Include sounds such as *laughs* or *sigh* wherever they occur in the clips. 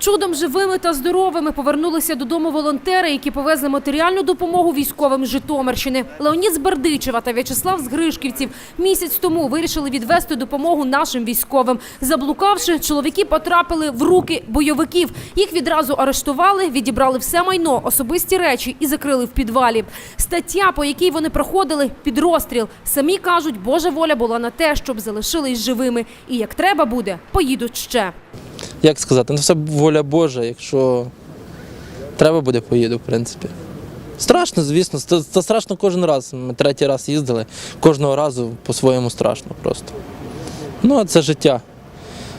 Чудом живими та здоровими повернулися додому волонтери, які повезли матеріальну допомогу військовим з Житомирщини. Леонід з Бердичева та В'ячеслав з Гришківців місяць тому вирішили відвести допомогу нашим військовим. Заблукавши, чоловіки потрапили в руки бойовиків. Їх відразу арештували, відібрали все майно, особисті речі і закрили в підвалі. Стаття, по якій вони проходили, під розстріл. Самі кажуть, Божа воля була на те, щоб залишились живими. І як треба буде, поїдуть ще. Як сказати, ну все воля Божа, якщо треба буде, поїду, в принципі. Страшно, звісно, це, страшно кожен раз. Ми третій раз їздили, кожного разу по-своєму страшно просто. Ну, а це життя.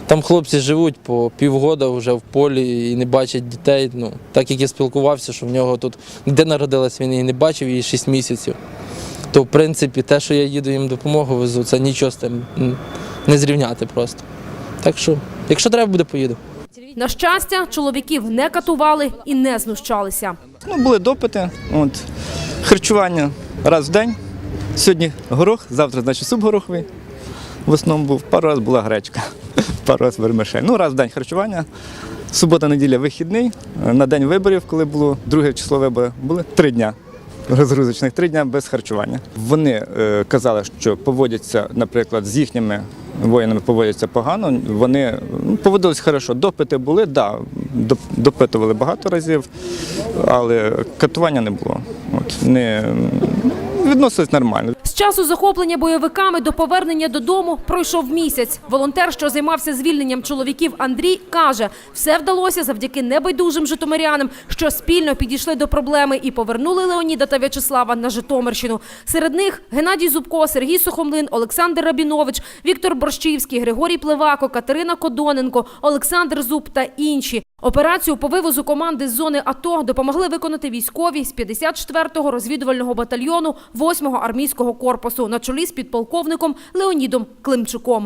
Там хлопці живуть по півгода вже в полі і не бачать дітей. Ну, так як я спілкувався, що в нього тут де народилась він і не бачив її 6 місяців. То, в принципі, те, що я їду їм допомогу везу, це нічого з тим не зрівняти просто. Так що, якщо треба буде, поїду. На щастя, чоловіків не катували і не знущалися. Ну, були допити, от, харчування раз в день. Сьогодні горох, завтра, значить, суп гороховий. В основному був, пару разів була гречка, *laughs* пару разів вермишель. Ну, раз в день харчування. Субота, неділя вихідний. На день виборів, коли було друге число виборів, були три дня. Розгрузочних три дня без харчування. Вони е, казали, що поводяться, наприклад, з їхніми воїнами поводяться погано. Вони ну, поводились хорошо. Допити були, да, допитували багато разів, але катування не було. От, не, відносились нормально. З часу захоплення бойовиками до повернення додому пройшов місяць. Волонтер, що займався звільненням чоловіків Андрій, каже, все вдалося завдяки небайдужим житомирянам, що спільно підійшли до проблеми і повернули Леоніда та В'ячеслава на Житомирщину. Серед них Геннадій Зубко, Сергій Сухомлин, Олександр Рабінович, Віктор Борщівський, Григорій Плевако, Катерина Кодоненко, Олександр Зуб та інші. Операцію по вивозу команди з зони АТО допомогли виконати військові з 54-го розвідувального батальйону 8-го армійського корпусу на чолі з підполковником Леонідом Климчуком.